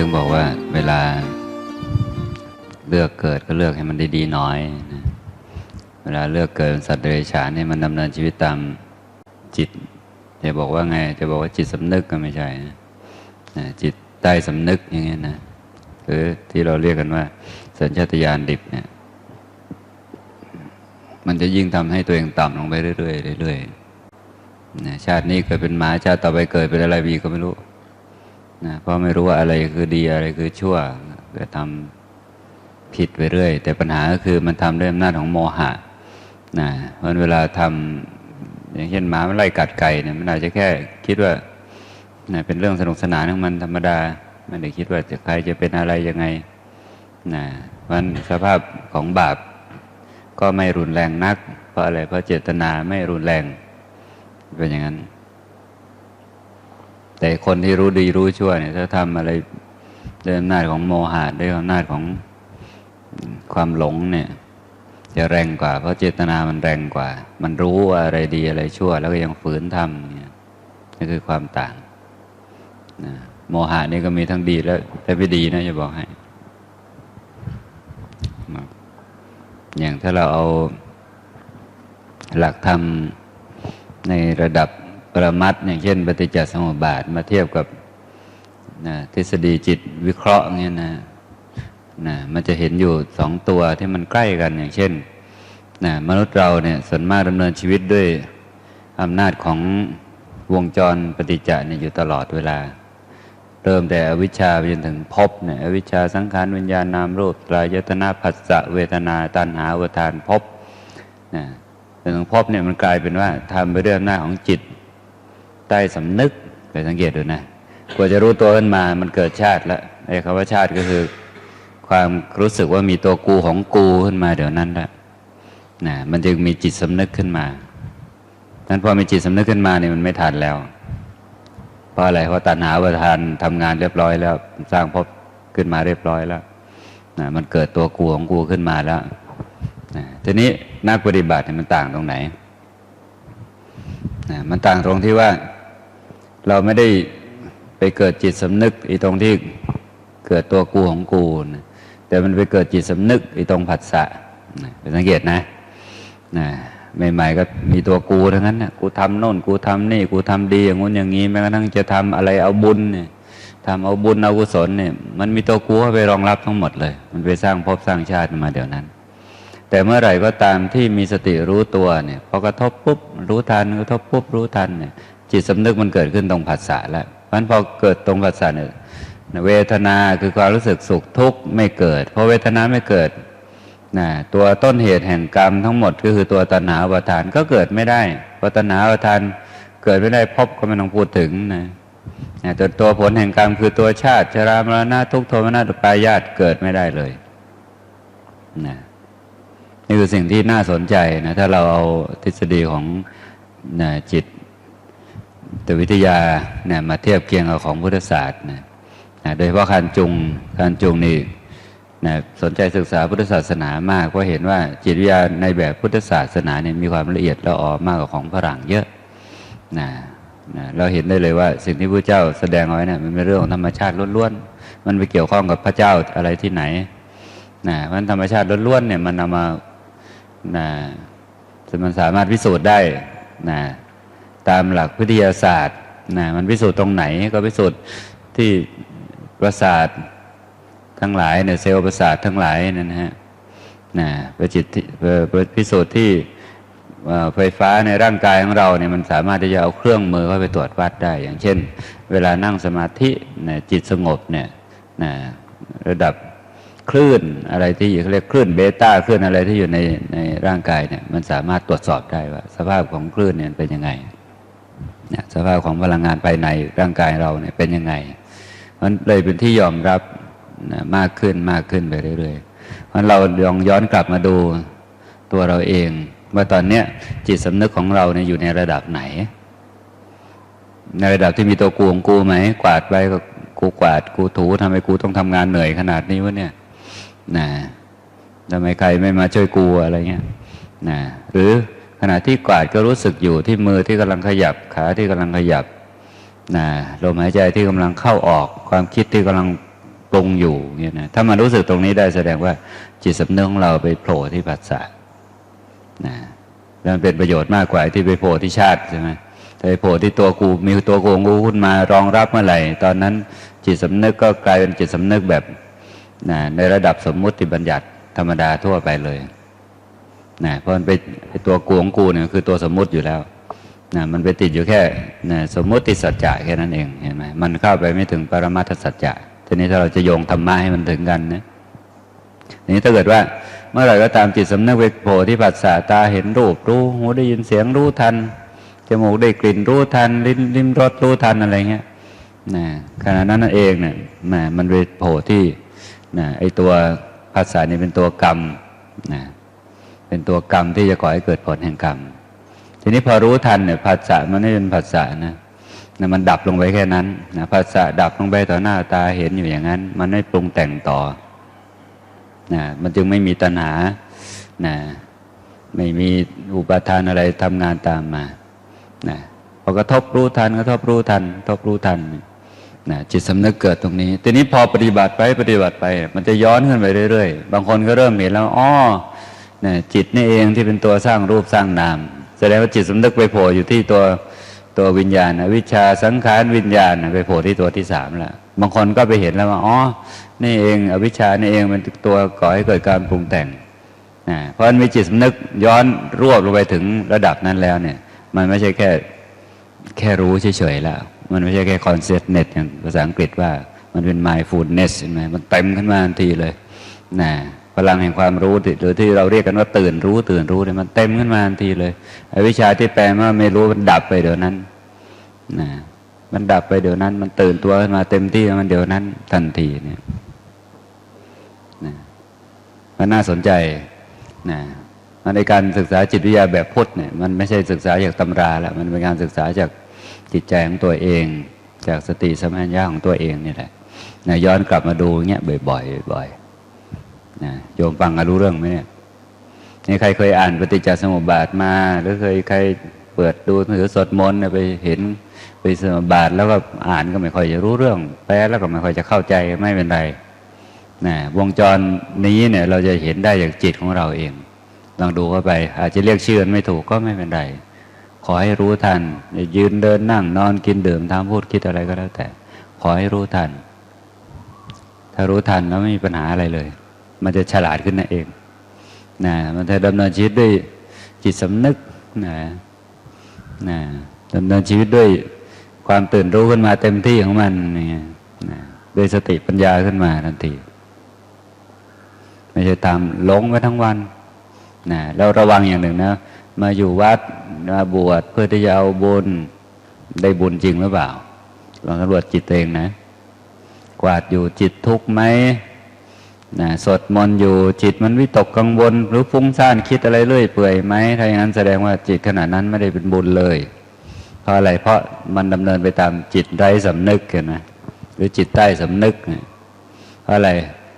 ถึงบอกว่าเวลาเลือกเกิดก็เลือกให้มันดีๆหน้อยนะเวลาเลือกเกิดสัตว์เดรัจฉานเนี่ยมันดำเนินชีวิตตามจิต จะบอกว่าไง จะบอกว่าจิตสำนึกก็ไม่ใช่นะจิตใต้สำนึกอย่างเงี้ยนะหรือที่เราเรียกกันว่า สัญชาตญาณดิบเนี่ย มันจะยิ่งทำให้ตัวเองต่ำลงไปเรื่อยๆเรื่อยๆนะชาตินี้เกิดเป็นหมาชาติต่อไปเกิดเป็นอะไรบีก็ไม่รู้ นะเพราะไม่รู้ว่าอะไรคือดีอะไรคือชั่วก็ทำผิดไปเรื่อย แต่ปัญหาก็คือมันทำด้วยอำนาจของโมหะนะเพราะเวลาทำอย่างเช่นหมามันไล่กัดไก่เนี่ยมันอาจจะแค่คิดว่านะเป็นเรื่องสนุกสนานของมันธรรมดาไม่ได้คิดว่าจะใครจะเป็นอะไรยังไงนะมันสภาพของบาปก็ไม่รุนแรงนัก เพราะอะไรเพราะเจตนาไม่รุนแรงเป็นอย่างนั้น แต่คนที่รู้ดีรู้ชั่วเนี่ยถ้าทำอะไรด้วยอำนาจของโมหะด้วยอำนาจของความหลงเนี่ย จะแรงกว่า เพราะเจตนามันแรงกว่า มันรู้ว่าอะไรดีอะไรชั่ว แล้วก็ยังฝืนทำเนี่ยนี่คือความต่างนะโมหะนี่ก็มีทั้งดีและและไม่ดีนะจะบอกให้ อย่างถ้าเราเอาหลักธรรมในระดับ ปรมัดอย่างเช่นปฏิจจสมุปบาทมาเทียบกับนะทฤษฎีจิตวิเคราะห์เนี่ยนะนะมันจะเห็นอยู่สองตัวที่มันใกล้กันอย่างเช่นนะมนุษย์เราเนี่ยส่วนมากดำเนินชีวิตด้วยอำนาจของวงจรปฏิจจเนี่ยอยู่ตลอดเวลา เริ่มแต่อวิชชาไปจนถึงภพเนี่ยอวิชชาสังขารวิญญาณนามรูปตรายตนาผัสสะเวทนาตัณหาอุทานภพนะจนถึงภพเนี่ยมันกลายเป็นว่าทำไปด้วยอำนาจของจิต ใต้สำนึกไปสังเกตดูนะกว่าจะรู้ตัวขึ้นมามันเกิดชาติแล้วไอ้คำว่าชาติก็คือ ความรู้สึกว่ามีตัวกูของกูขึ้นมาเดี๋ยวนั้นแหละนะมันจึงมีจิตสำนึกขึ้นมานั้นพอมีจิตสำนึกขึ้นมาเนี่ยมันไม่ทันแล้ว เพราะอะไรเพราะตัณหาประทานทำงานเรียบร้อยแล้ว สร้างภพขึ้นมาเรียบร้อยแล้วนะมันเกิดตัวกูของกูขึ้นมาแล้วนะทีนี้นักปฏิบัติเนี่ยมันต่างตรงไหนนะมันต่างตรงที่ว่า เราไม่ได้ไปเกิดจิตสำนึกอีตรงที่เกิดตัวกูของกูนะแต่มันไปเกิดจิตสำนึกอีตรงผัสสะนะเป็นสังเกตนะนะใหม่ๆก็มีตัวกูทั้งนั้นนะกูทำโน่น กูทำนี่ กูทำดีอย่างงู้นอย่างนี้แม้กระทั่งจะทำอะไรเอาบุญเนี่ยทำเอาบุญเอากุศลเนี่ย มันมีตัวกูเข้าไปรองรับทั้งหมดเลย มันไปสร้างภพสร้างชาติมาเดี๋ยวนั้น แต่เมื่อไหร่ก็ตามที่มีสติรู้ตัวเนี่ยพอกระทบปุ๊บรู้ทันกระทบปุ๊บรู้ทันเนี่ย จิตสำนึกมันเกิดขึ้นตรงผัสสะแล้วเพราะฉะนั้นพอเกิดตรงผัสสะเนี่ยเวทนาคือความรู้สึกสุขทุกข์ไม่เกิด เพราะเวทนาไม่เกิดนะตัวต้นเหตุแห่งกรรมทั้งหมดก็คือตัวตัณหาอุปทานก็เกิดไม่ได้พราะตัณหาอุปทานเกิดไม่ได้พบก็ไม่ต้องพูดถึงนะนะตัวตัวผลแห่งกรรมคือตัวชาติชรามรณะทุกโทมนัสอุปายาตเกิดไม่ได้เลยนะนี่คือสิ่งที่น่าสนใจนะถ้าเราเอาทฤษฎีของนะจิต ตวิทยาเนี่ยมาเทียบเคียงกับของพุทธศาสตร์นะนะโดยเฉพาะการจุงการจุงนี่นะสนใจศึกษาพุทธศาสนามากเพราะเห็นว่าจิตวิทยาในแบบพุทธศาสนาเนี่ยมีความละเอียดละออมากกว่าของฝรั่งเยอะนะนะเราเห็นได้เลยว่าสิ่งที่พระเจ้าแสดงเอาไว้เนี่ยมันเป็นเรื่องของธรรมชาติล้วนๆมันไปเกี่ยวข้องกับพระเจ้าอะไรที่ไหนนะเพราะฉะนั้นธรรมชาติล้วนๆเนี่ยมันนำมานะมันสามารถพิสูจน์ได้นะ ตามหลักวิทยาศาสตร์นะมันพิสูจน์ตรงไหนก็พิสูจน์ที่ประสาททั้งหลายเนี่ยเซลล์ประสาททั้งหลายนั่นนะฮะนะประจิตพิสูจน์ที่ไฟฟ้าในร่างกายของเราเนี่ยมันสามารถที่จะเอาเครื่องมือเข้าไปตรวจวัดได้ อย่างเช่น เวลานั่งสมาธิเนี่ยจิตสงบเนี่ยนะระดับคลื่นอะไรที่เขาเรียกคลื่นเบต้าคลื่นอะไรที่อยู่ในในร่างกายเนี่ยมันสามารถตรวจสอบได้ว่า สภาพของคลื่นเนี่ยเป็นยังไง เนี่ยสภาพของพลังงานภายในร่างกายเราเนี่ยเป็นยังไง มันเลยเป็นที่ยอมรับนะมากขึ้นมากขึ้นไปเรื่อยๆเพราะเราลองย้อนกลับมาดูตัวเราเอง ว่าตอนเนี้ยจิตสำนึกของเราเนี่ยอยู่ในระดับไหน ในระดับที่มีตัวกูของกูไหมกวาดไปก็กูกวาดกูถูทำไมกูต้องทำงานเหนื่อยขนาดนี้วะเนี่ยนะทำไมใครไม่มาช่วยกูอะไรเงี้ยนะหรือ ขณะที่กวาดก็รู้สึกอยู่ที่มือที่กำลังขยับขาที่กำลังขยับนะลมหายใจที่กำลังเข้าออก ความคิดที่กำลังปรุงอยู่เงี้ยนะถ้ามันรู้สึกตรงนี้ได้แสดงว่าจิตสำนึกของเราไปโผล่ที่ผัสสะนะแล้วมันเป็นประโยชน์มากกว่าที่ไปโผล่ที่ชาติใช่ไหมถ้าไปโผล่ที่ตัวกูมีตัวกูงกูขึ้นมารองรับเมื่อไหร่ ตอนนั้นจิตสำนึกก็กลายเป็นจิตสำนึกแบบนะในระดับสมมุติบัญญัติธรรมดาทั่วไปเลย นะเพราะมันไปตัวกูของกูเนี่ยคือตัวสมมุติอยู่แล้วนะมันไปติดอยู่แค่นะสมมุติสัจจะแค่นั้นเองเห็นไหมมันเข้าไปไม่ถึงปรมัตถสัจจะทีนี้ถ้าเราจะโยงธรรมะให้มันถึงกันนะทีนี้ถ้าเกิดว่าเมื่อไหร่ก็ตามจิตสำนึกไปโผล่ที่ผัสสะตาเห็นรูปรู้หูได้ยินเสียงรู้ทันจมูกได้กลิ่นรู้ทันลิ้นลิ้มรสรู้ทันอะไรเงี้ยนะขณะนั้นนั่นเองเนี่ยนะมันไปโผล่ที่นะไอตัวภาษานี่เป็นตัวกรรมนะ เป็นตัวกรรมที่จะก่อให้เกิดผลแห่งกรรม ทีนี้พอรู้ทันเนี่ยภาษามันไม่เป็นภาษานะนะมันดับลงไปแค่นั้นนะภาษาดับลงไปต่อหน้าตาเห็นอยู่อย่างนั้น มันไม่ปรุงแต่งต่อนะมันจึงไม่มีตัณหานะไม่มีอุปาทานอะไรทำงานตามมานะพอกระทบรู้ทันกระทบรู้ทันกระทบรู้ทันนะจิตสำนึกเกิดตรงนี้ ทีนี้พอปฏิบัติไปปฏิบัติไป มันจะย้อนขึ้นไปเรื่อยๆ บางคนก็เริ่มเห็นแล้วอ๋อ นะจิตนี่เองที่เป็นตัวสร้างรูปสร้างนาม แสดงว่าจิตสำนึกไปโผล่อยู่ที่ตัวตัววิญญาณวิชาสังขารวิญญาณไปโผล่ที่ตัวที่สามแล้วบางคนก็ไปเห็นแล้วว่าอ๋อนี่เองอวิชชานี่เองเป็นตัวก่อให้เกิดการปรุงแต่งนะเพราะมีจิตสำนึกย้อนรวบลงไปถึงระดับนั้นแล้วเนี่ย มันไม่ใช่แค่แค่รู้เฉยๆแล้ว มันไม่ใช่แค่ consciousness อย่างภาษาอังกฤษว่ามันเป็น mindfulness ใช่ไหมมันเต็มขึ้นมาทันทีเลยนะ พลังแห่งความรู้หรือที่เราเรียกกันว่าตื่นรู้ ตื่นรู้เนี่ยมันเต็มขึ้นมาทันทีเลยอวิชชาที่แปลว่าไม่รู้มันดับไปเดี๋ยวนั้นนะมันดับไปเดี๋ยวนั้น มันตื่นตัวขึ้นมาเต็มที่มันเดี๋ยวนั้น ทันทีเนี่ยนะมันน่าสนใจนะในการศึกษาจิตวิทยาแบบพุทธเนี่ยมันไม่ใช่ศึกษาจากตำราแล้วมันเป็นการศึกษาจากจิตใจของตัวเอง จากสติสมัญญาของตัวเองนี่แหละนะย้อนกลับมาดูเงี้ยบ่อยๆบ่อยๆ นะโยมฟังรู้เรื่องไหมเนี่ยนี่ใครเคยอ่านปฏิจจสมุปบาทมา หรือเคยใครเปิดดูหรือสดมนไปเห็นไปสมุปบาทแล้วก็อ่านก็ไม่ค่อยจะรู้เรื่อง แปลแล้วก็ไม่ค่อยจะเข้าใจไม่เป็นไรนะวงจรนี้เนี่ยเราจะเห็นได้จากจิตของเราเองลองดูเข้าไป อาจจะเรียกชื่อไม่ถูกก็ไม่เป็นไรขอให้รู้ทันยืนเดินนั่งนอนกินดื่มทำพูดคิดอะไรก็แล้วแต่ ขอให้รู้ทัน ถ้ารู้ทันแล้วไม่มีปัญหาอะไรเลย มันจะฉลาดขึ้นนั่นเองนะมันจะดำเนินชีวิตด้วยจิตสำนึกนะนะดำเนินชีวิตด้วยความตื่นรู้ขึ้นมาเต็มที่ของมันนี่นะด้วยสติปัญญาขึ้นมาทันทีไม่ใช่ตามหลงไปทั้งวันนะแล้วระวังอย่างหนึ่งนะ มาอยู่วัดมาบวชเพื่อที่จะเอาบุญได้บุญจริงหรือเปล่าลองสำรวจจิตเองนะ กวาดอยู่จิตทุกข์ไหม นะสดมนอยู่จิตมันวิตกกังวล หรือฟุ้งซ่านคิดอะไรเรื่อยเปื่อยไหมถ้าอย่างนั้นแสดงว่าจิตขณะนั้นไม่ได้เป็นบุญเลย เพราะอะไรเพราะมันดำเนินไปตามจิตไร้สำนึกกันนะหมหรือจิตใต้สำนึกเนี่ยเพราะอะไร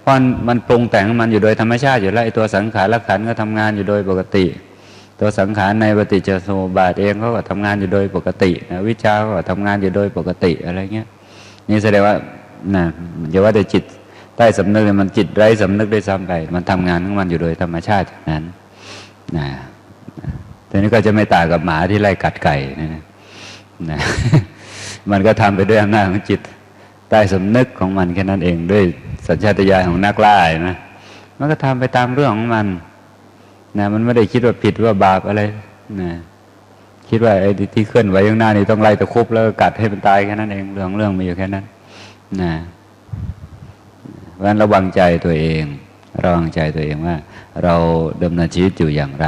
เพราะมันปรุงแต่งมันอยู่โดยธรรมชาติอยู่แล้วไอ้ตัวสังขารละขันก็ทำงานอยู่โดยปกติ ตัวสังขารในปฏิจจสมุปบาทเองเขาก็ทำงานอยู่โดยปกตินะวิชาก็ทำงานอยู่โดยปกติอะไรเงี้ยนี่แสดงว่านะอย่าว่าแต่จิต ใต้สำนึกมันจิตไร้สำนึกได้ซ้ำไป มันทำงานของมันอยู่โดยธรรมชาติอย่างนั้นนะทีนี้ก็จะไม่ต่างกับหมาที่ไล่กัดไก่นะนะมันก็ทำไปด้วยอำนาจของจิตใต้สำนึกของมันแค่นั้นเองด้วยสัญชาตญาณของนักล่านะมันก็ทำไปตามเรื่องของมันนะมันไม่ได้คิดว่าผิดว่าบาปอะไรนะคิดว่าไอ้ที่เคลื่อนไหวข้างหน้านี่ต้องไล่ตะคุบแล้วกัดให้มันตายแค่นั้นเองเรื่องเรื่องมีอยู่แค่นั้นนะ เพราะฉะนั้นระวังใจตัวเอง ระวังใจตัวเองว่า เราดำเนินชีวิตอยู่อย่างไร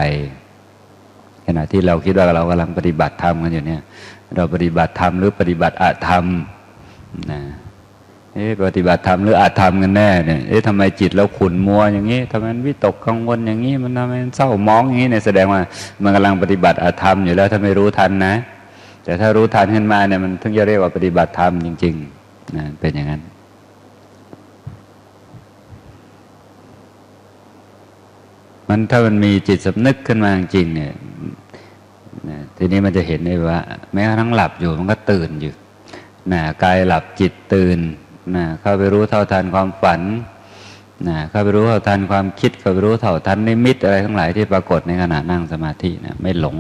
ขณะที่เราคิดว่าเรากำลังปฏิบัติธรรมกันอยู่เนี่ย เราปฏิบัติธรรมหรือปฏิบัติอาธรรมนะเอ๊ะปฏิบัติธรรมหรืออาธรรมกันแน่เนี่ย เอ๊ะทำไมจิตเราขุ่นมัวอย่างนี้ทำไมวิตกกังวลอย่างนี้ มันทำไมเศร้ามองอย่างนี้เนี่ยแสดงว่า มันกำลังปฏิบัติอาธรรมอยู่แล้วถ้าไม่รู้ทันนะ แต่ถ้ารู้ทันขึ้นมาเนี่ยมันถึงจะเรียกว่าปฏิบัติธรรมจริงๆนะเป็นอย่างนั้น มันถ้ามันมีจิตสำนึกขึ้นมาจริงเนี่ยทีนี้มันจะเห็นได้ว่า แม้กระทั่งหลับอยู่มันก็ตื่นอยู่นะกายหลับจิตตื่นนะเข้าไปรู้เท่าทันความฝันนะเข้าไปรู้เท่าทันความคิดเข้าไปรู้เท่าทันนิมิตอะไรทั้งหลายที่ปรากฏในขณะนั่งสมาธินะไม่หลง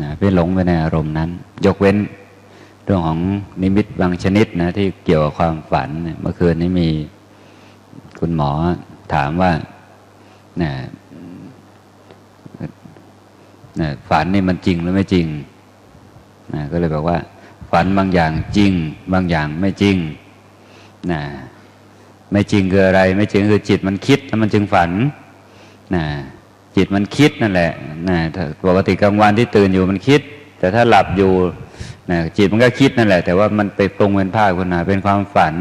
นะไม่หลงไปในอารมณ์นั้น ยกเว้นเรื่องของนิมิตบางชนิดนะที่เกี่ยวกับความฝันเนี่ยเมื่อคืนนี้มีคุณหมอถามว่า นะนะฝันนี่มันจริงหรือไม่จริงนะก็เลยบอกว่า ฝันบางอย่างจริง บางอย่างไม่จริงนะไม่จริงคืออะไร ไม่จริงคือจิตมันคิดแล้วมันจึงฝันนะจิตมันคิดนั่นแหละนะปกติกลางวันที่ตื่นอยู่มันคิด แต่ถ้าหลับอยู่นะจิตมันก็คิดนั่นแหละ แต่ว่ามันไปปรุงเป็นภาพคุณนาเป็นความฝัน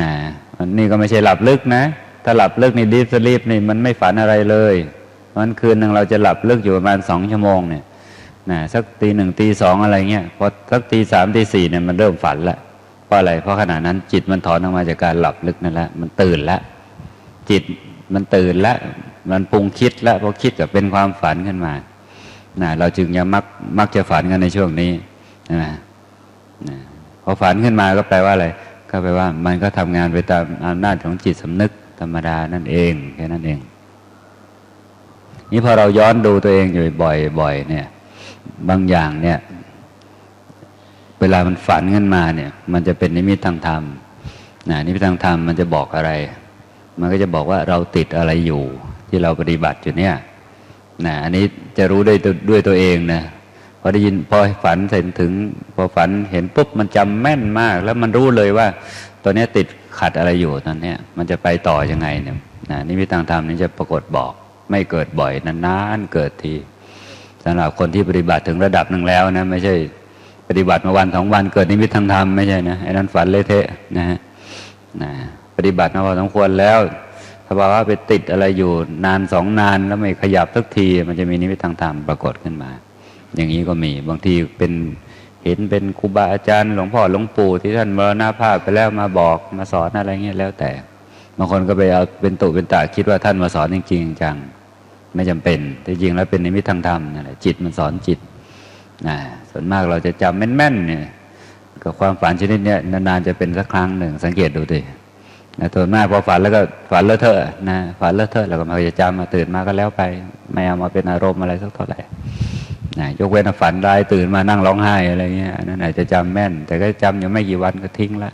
นะอันนี่ก็ไม่ใช่หลับลึกนะ ถ้าหลับลึกในดีฟสลีปนี่มันไม่ฝันอะไรเลยวันคืนหนึ่งเราจะหลับลึกอยู่ประมาณสองชั่วโมงเนี่ยนะสักตีหนึ่งตีสองอะไรเงี้ยพอสักตีสามตีสี่เนี่ยมันเริ่มฝันละเพราะอะไรเพราะขณะนั้น จิตมันถอนออกมาจากการหลับลึกนั่นแหละมันตื่นละจิตมันตื่นละมันปรุงคิดละพอคิดกับเป็นความฝันขึ้นมานะเราจึงยังมักมักจะฝันกันในช่วงนี้นะนะพอฝันขึ้นมาก็แปลว่าอะไรก็แปลว่ามันก็ทำงานไปตามอำนาจของจิตสำนึก ธรรมดานั่นเองแค่นั้นเองนี่พอเราย้อนดูตัวเองอยู่บ่อยๆเนี่ย บางอย่างเนี่ย เวลามันฝันขึ้นมาเนี่ย มันจะเป็นนิมิตทางธรรมนะนิมิตทางธรรมมันจะบอกอะไร มันก็จะบอกว่าเราติดอะไรอยู่ ที่เราปฏิบัติอยู่เนี่ยนะอันนี้จะรู้ด้วยตัวด้วยตัวเองนะพอได้ยินพอฝันเสร็จถึง พอฝันเห็นปุ๊บมันจำแม่นมาก แล้วมันรู้เลยว่าตัวนี้ติด ขัดอะไรอยู่ตอนเนี้ยมันจะไปต่อยังไงเนี่ยนะนิมิตทางธรรมนี้จะปรากฏบอก ไม่เกิดบ่อยนานๆเกิดทีสำหรับคนที่ปฏิบัติถึงระดับหนึ่งแล้วนะไม่ใช่ปฏิบัติมาวันสองวันเกิดนิมิตทางธรรมไม่ใช่นะไอ้นั้นฝันเละเทะนะฮะนะปฏิบัติมาพอสมควรแล้วถ้าบอกว่าไปติดอะไรอยู่นานสองนานแล้วไม่ขยับสักที มันจะมีนิมิตทางธรรมปรากฏขึ้นมา อย่างนี้ก็มีบางทีเป็น เห็นเป็นครูบาอาจารย์หลวงพ่อหลวงปู่ที่ท่านมรณภาพไปแล้วมาบอกมาสอนอะไรเงี้ยแล้วแต่ บางคนก็ไปเอาเป็นตุเป็นตาคิดว่าท่านมาสอนจริง ๆ จัง ไม่จำเป็นแต่จริงแล้วเป็นนิมิตทางธรรมนั่นแหละจิตมันสอนจิตนะส่วนมากเราจะจำแม่นๆเนี่ยกับความฝันชนิดเนี้ยนานๆจะเป็นสักครั้งหนึ่งสังเกตดูดินะส่วนมากพอฝันแล้วก็ฝันเลอะเทอะนะฝันเลอะเทอะแล้วก็มาจะจำมาตื่นมาก็แล้วไป ไม่เอามาเป็นอารมณ์อะไรสักเท่าไหร่ นะยกเว้นฝันร้ายตื่นมานั่งร้องไห้อะไรเงี้ยนั่นอาจจะจำแม่น แต่ก็จำอยู่ไม่กี่วันก็ทิ้งละ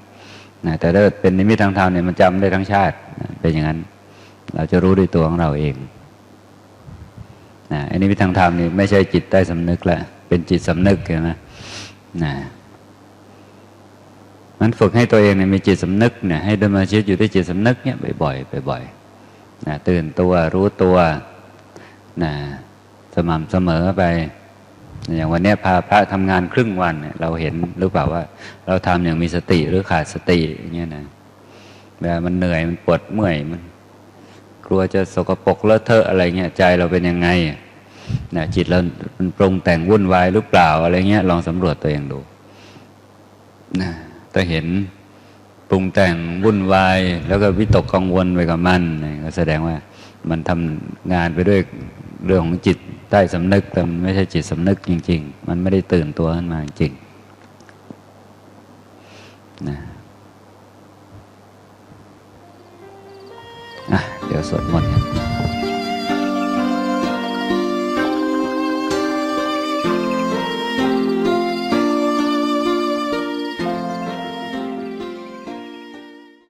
นะแต่ถ้าเป็นนิมิตทางธรรมเนี่ยมันจำได้ทั้งชาตินะเป็นอย่างนั้น เราจะรู้ด้วยตัวของเราเองนะอันนี้วิทางธรรมนี่ไม่ใช่จิตใต้สำนึกแล้วเป็นจิตสำนึกเห็นไหมนะมันฝึกให้ตัวเองเนี่ยมีจิตสำนึกเนี่ยให้ดำเนินชีวิตอยู่ด้วยจิตสำนึกเนี่ยบ่อยๆบ่อยๆนะตื่นตัวรู้ตัวนะสม่ำเสมอไป อย่างวันนี้พาพระทำงานครึ่งวันเนี่ยเราเห็นหรือเปล่าว่า เราทำอย่างมีสติหรือขาดสติอย่างเงี้ยนะเวลามันเหนื่อยมันปวดเมื่อยมัน กลัวจะสกปรกเลอะเทอะอะไรเงี้ยใจเราเป็นยังไงนะจิตเรามันปรุงแต่งวุ่นวายหรือเปล่าอะไรเงี้ยลองสำรวจตัวเองดูนะถ้าเห็นปรุงแต่งวุ่นวาย แล้วก็วิตกกังวลไปกับมันก็แสดงว่ามันทำงานไปด้วยเรื่องของจิต ใต้สำนึกแต่มันไม่ใช่จิตสำนึกจริง ๆ มันไม่ได้ตื่นตัวขึ้นมาจริงนะอะเดี๋ยวสวดมนต์กัน